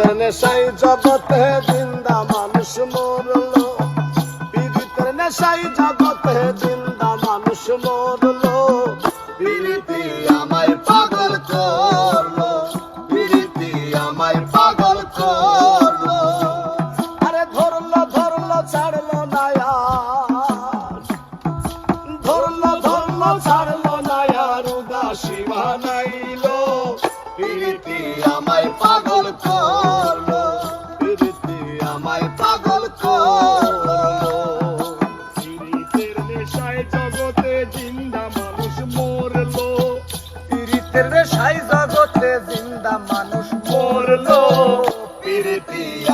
পীড়িতের নেশাই জগতে জিন্দা মানুষ মরলো। পীড়িতের নেশাই জগতে জিন্দা মানুষ মরলো। পীড়িতি আমায় পাগল করল। পীড়িতি আমায় পাগল করল। আরে ধরলো ধরলো, ছাড়লো না আর। ধরলো ধরলো, ছাড়লো না আর উদাসী বানাইলো প্রীতি আমায় পাগল করল প্রীতি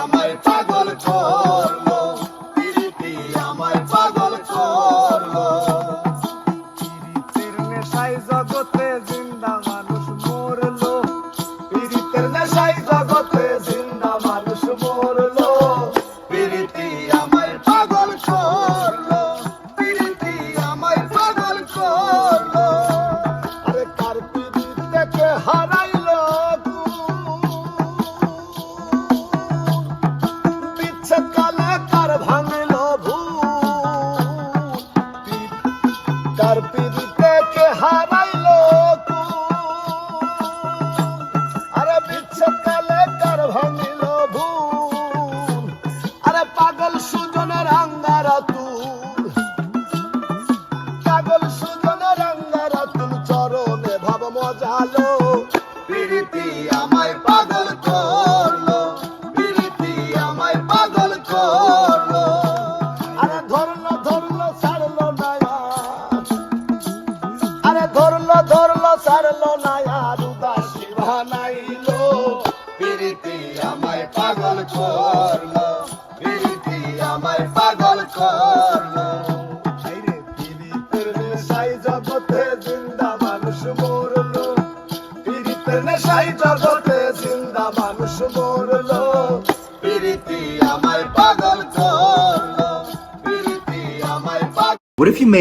আমায় পাগল করল আরে ধরলো ধরলো, ছাড়লো না, আর উদাসী বানাইলো প্রীতি আমায় পাগল করল, প্রীতি আমায় পাগল করল। নেশায় জগতে জিন্দা মানুষ মরলো। প্রীতির নেশায় জগতে জিন্দা মানুষ মরলো। প্রীতি আমায় পাগল করল আমায় পাগল What if you made